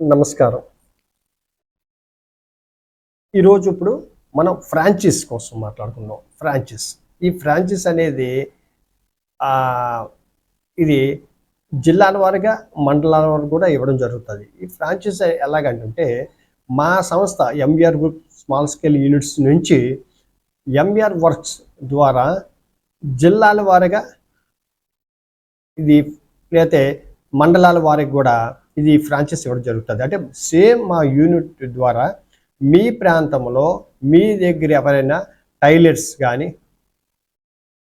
నమస్కారం. ఈరోజు ఇప్పుడు మనం ఫ్రాంచైజ్ కోసం మాట్లాడుకుందాం. ఫ్రాంచైజ్. ఈ ఫ్రాంచైజ్ అనేది ఇది జిల్లాల వారిగా మండలాల వారు కూడా ఇవ్వడం జరుగుతుంది. ఈ ఫ్రాంచైజ్ ఎలాగంటే మా సంస్థ MBR group small scale units నుంచి ఎంబీఆర్ వర్క్స్ ద్వారా జిల్లాల వారిగా ఇది లేకపోతే మండలాల వారికి కూడా ఇది ఫ్రాంచైజ్ ఇవ్వడం జరుగుతుంది. అంటే సేమ్ మా యూనిట్ ద్వారా మీ ప్రాంతంలో మీ దగ్గర ఎవరైనా టైలర్స్ కానీ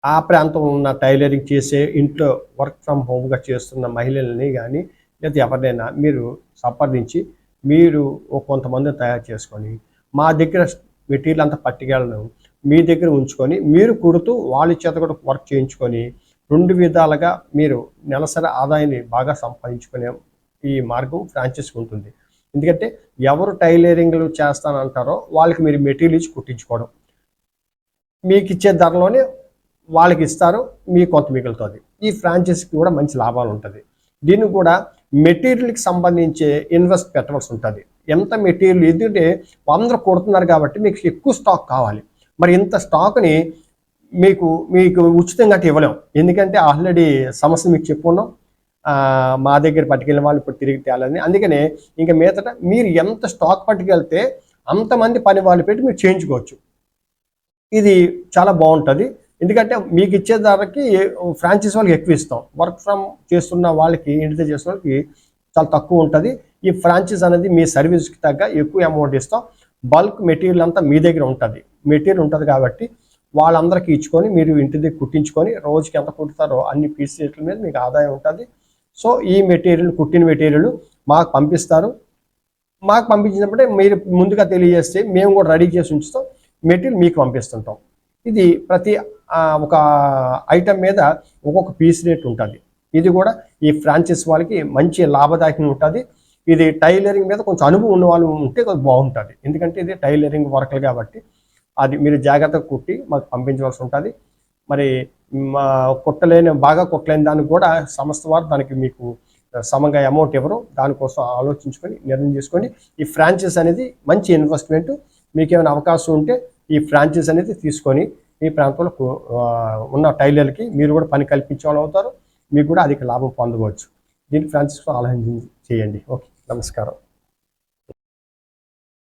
ఆ ప్రాంతంలో ఉన్న టైలరింగ్ చేసే ఇంట్లో వర్క్ ఫ్రమ్ హోమ్గా చేస్తున్న మహిళల్ని కానీ లేదా ఎవరినైనా మీరు సంప్రదించి మీరు కొంతమంది తయారు చేసుకొని మా దగ్గర మెటీరియల్ అంతా పట్టుకెళ్ళను మీ దగ్గర ఉంచుకొని మీరు కుడుతూ వాళ్ళ చేత కూడా వర్క్ చేయించుకొని రెండు విధాలుగా మీరు నెలసరి ఆదాయాన్ని బాగా సంపాదించుకునే ఈ మార్గం ఫ్రాంచైజ్ ఉంటుంది. ఎందుకంటే ఎవరు టైలరింగ్లు చేస్తానంటారో వాళ్ళకి మీరు మెటీరియల్ ఇచ్చి కుట్టించుకోవడం. మీకు ఇచ్చే ధరలోనే వాళ్ళకి ఇస్తారు మీ కొంత మిగులుతుంది. ఈ ఫ్రాంచైజీకి కూడా మంచి లాభాలు ఉంటుంది. దీన్ని కూడా మెటీరియల్కి సంబంధించి ఇన్వెస్ట్ పెట్టవలసి ఉంటుంది. ఎంత మెటీరియల్ ఎందుకంటే అందరూ కొడుతున్నారు కాబట్టి మీకు ఎక్కువ స్టాక్ కావాలి. మరి ఇంత స్టాక్ని మీకు మీకు ఉచితంగా అంటే ఇవ్వలేం. ఎందుకంటే ఆల్రెడీ సమస్య మీకు చెప్పుకున్నాం మా దగ్గర పట్టుకెళ్ళిన వాళ్ళు ఇప్పుడు తిరిగి తేలని అందుకనే ఇంకా మీదట మీరు ఎంత స్టాక్ పట్టుకెళ్తే అంతమంది పని వాళ్ళు పెట్టి మీరు చేయించుకోవచ్చు. ఇది చాలా బాగుంటుంది. ఎందుకంటే మీకు ఇచ్చే ధరకి ఫ్రాంచైజ్ వాళ్ళకి ఎక్కువ ఇస్తాం. వర్క్ ఫ్రమ్ చేస్తున్న వాళ్ళకి ఇంటితో చేస్తున్న వాళ్ళకి చాలా తక్కువ ఉంటుంది. ఈ ఫ్రాంచైజ్ అనేది మీ సర్వీస్కి తగ్గ ఎక్కువ అమౌంట్ ఇస్తాం. బల్క్ మెటీరియల్ అంతా మీ దగ్గర ఉంటుంది. మెటీరియల్ ఉంటుంది కాబట్టి వాళ్ళందరికీ ఇచ్చుకొని మీరు ఇంటి దగ్గర కుట్టించుకొని రోజుకి ఎంత కుట్టుతారో అన్ని పీస్ రేట్ల మీద మీకు ఆదాయం ఉంటుంది. సో ఈ మెటీరియల్ కుట్టిన మెటీరియల్ మాకు పంపిస్తారు. మాకు పంపించినప్పుడే మీరు ముందుగా తెలియజేస్తే మేము కూడా రెడీ చేసి ఉంచుతాం. మెటీరియల్ మీకు పంపిస్తుంటాం. ఇది ప్రతి ఒక ఐటెం మీద ఒక్కొక్క పీస్ రేట్ ఉంటుంది. ఇది కూడా ఈ ఫ్రాంచైజ్ వాళ్ళకి మంచి లాభదాయకంగా ఉంటుంది. ఇది టైలరింగ్ మీద కొంచెం అనుభవం ఉన్న వాళ్ళు ఉంటే కొంచెం బాగుంటుంది. ఎందుకంటే ఇది టైలరింగ్ వర్క్లు కాబట్టి అది మీరు జాగ్రత్తగా కుట్టి మాకు పంపించవలసి ఉంటుంది. మరి మా కుట్టలేని బాగా కుట్టలేని దానికి కూడా సంస్థ వారు దానికి మీకు సమంగా అమౌంట్ ఇవ్వరు. దానికోసం ఆలోచించుకొని నిర్ణయం చేసుకొని ఈ ఫ్రాంచైజ్ అనేది మంచి ఇన్వెస్ట్మెంట్ మీకు ఏమైనా అవకాశం ఉంటే ఈ ఫ్రాంచైజ్ అనేది తీసుకొని మీ ప్రాంతంలో ఉన్న టైలర్కి మీరు కూడా పని కల్పించే వాళ్ళు అవుతారు. మీకు కూడా అధిక లాభం పొందవచ్చు. దీనికి ఫ్రాంచైజ్ ఆలోచన చేయండి. ఓకే నమస్కారం.